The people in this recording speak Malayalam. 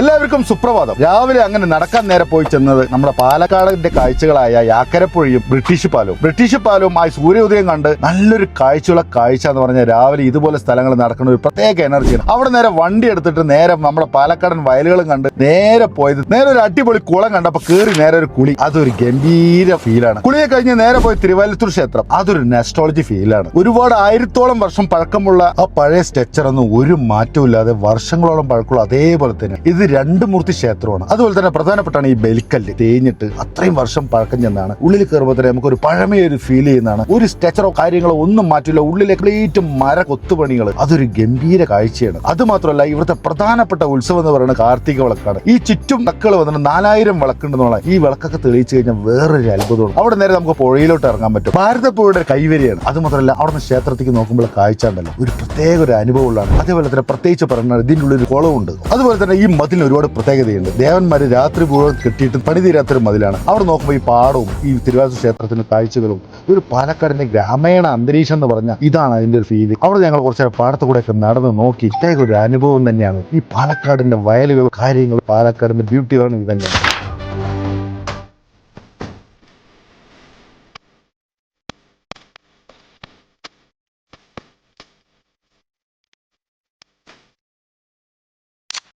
എല്ലാവർക്കും സുപ്രഭാതം. രാവിലെ അങ്ങനെ നടക്കാൻ നേരെ പോയി ചെന്നത് നമ്മുടെ പാലക്കാടിന്റെ കാഴ്ചകളായ യാക്കരപ്പുഴയും ബ്രിട്ടീഷ് പാലവും. ബ്രിട്ടീഷ് പാലവും ആ സൂര്യോദയം കണ്ട് നല്ലൊരു കാഴ്ചയുള്ള കാഴ്ച എന്ന് പറഞ്ഞാൽ രാവിലെ ഇതുപോലെ സ്ഥലങ്ങൾ നടക്കുന്ന ഒരു പ്രത്യേക എനർജിയാണ്. അവിടെ നേരെ വണ്ടി എടുത്തിട്ട് നേരെ നമ്മുടെ പാലക്കാടൻ വയലുകളും കണ്ട് നേരെ പോയത് നേരെ ഒരു അടിപൊളി കുളം കണ്ടപ്പോ കേറി നേരെ ഒരു കുളി. അതൊരു ഗംഭീര ഫീലാണ് കുളിയെ കഴിഞ്ഞ് നേരെ പോയി തിരുവല്ലത്തൂർ ക്ഷേത്രം. അതൊരു നെസ്റ്റോളജി ഫീലാണ് ഒരുപാട് ആയിരത്തോളം വർഷം പഴക്കമുള്ള ആ പഴയ സ്ട്രക്ചർ ഒന്നും ഒരു മാറ്റവും ഇല്ലാതെ വർഷങ്ങളോളം പഴക്കമുള്ള അതേപോലെ തന്നെ. ഇത് രണ്ട് മൂർത്തി ക്ഷേത്രമാണ്. അതുപോലെ തന്നെ പ്രധാനപ്പെട്ടാണ് ഈ ബലിക്കല്ല്. തേഞ്ഞിട്ട് അത്രയും വർഷം പഴക്കം ചെന്നാണ്. ഉള്ളിൽ കയറുമ്പോൾ തന്നെ നമുക്ക് ഒരു പഴമയൊരു ഫീൽ ചെയ്യുന്നതാണ്. ഒരു സ്ട്രക്ചറോ കാര്യങ്ങളോ ഒന്നും മാറ്റില്ല. ഉള്ളിലെ പ്ലേറ്റ് മര കൊത്തുപണികൾ അതൊരു ഗംഭീര കാഴ്ചയാണ്. അത് മാത്രമല്ല ഇവിടുത്തെ പ്രധാനപ്പെട്ട ഉത്സവം എന്ന് പറയുന്നത് കാർത്തിക വിളക്കാണ്. ഈ ചുറ്റും തക്കൾ വന്നിട്ട് നാലായിരം വിളക്കുണ്ടെന്നുള്ള ഈ വിളക്കൊക്കെ തെളിയിച്ചു കഴിഞ്ഞാൽ വേറൊരു അത്ഭുതമാണ്. അവിടെ നേരെ നമുക്ക് പുഴയിലോട്ട് ഇറങ്ങാൻ പറ്റും. ഭാരതപ്പുഴയുടെ കൈവരിയാണ്. അത് മാത്രമല്ല അവിടെ ക്ഷേത്രത്തിലേക്ക് നോക്കുമ്പോൾ കാഴ്ച ഉണ്ടല്ലോ ഒരു പ്രത്യേക ഒരു അനുഭവമുള്ളതാണ്. അതേപോലെ തന്നെ പ്രത്യേകിച്ച് പറഞ്ഞാൽ ഇതിന്റെ ഉള്ളിൽ കുളമുണ്ട് അതുപോലെ തന്നെ ഈ മതിലിന് ഒരുപാട് പ്രത്യേകതയുണ്ട്. ദേവന്മാര് രാത്രി പൂർവം കെട്ടിയിട്ട് പണി തീരാത്തൊരു മതിലാണ്. അവിടെ നോക്കുമ്പോൾ ഈ പാടവും ഈ തിരുവാതിര ക്ഷേത്രത്തിന്റെ കാഴ്ചകളും ഒരു പാലക്കാടിന്റെ ഗ്രാമീണ അന്തരീക്ഷം എന്ന് പറഞ്ഞാൽ ഇതാണ് അതിന്റെ ഒരു ഫീൽ അവിടെ ഞങ്ങൾ കുറച്ച് പാടത്തുകൂടെ കൂടെ ഒക്കെ നടന്ന് നോക്കി. പ്രത്യേക ഒരു അനുഭവം തന്നെയാണ്. ഈ പാലക്കാടിന്റെ വയലുകൾ കാര്യങ്ങൾ പാലക്കാടിന്റെ ബ്യൂട്ടി ആണ് ഇത് തന്നെയാണ്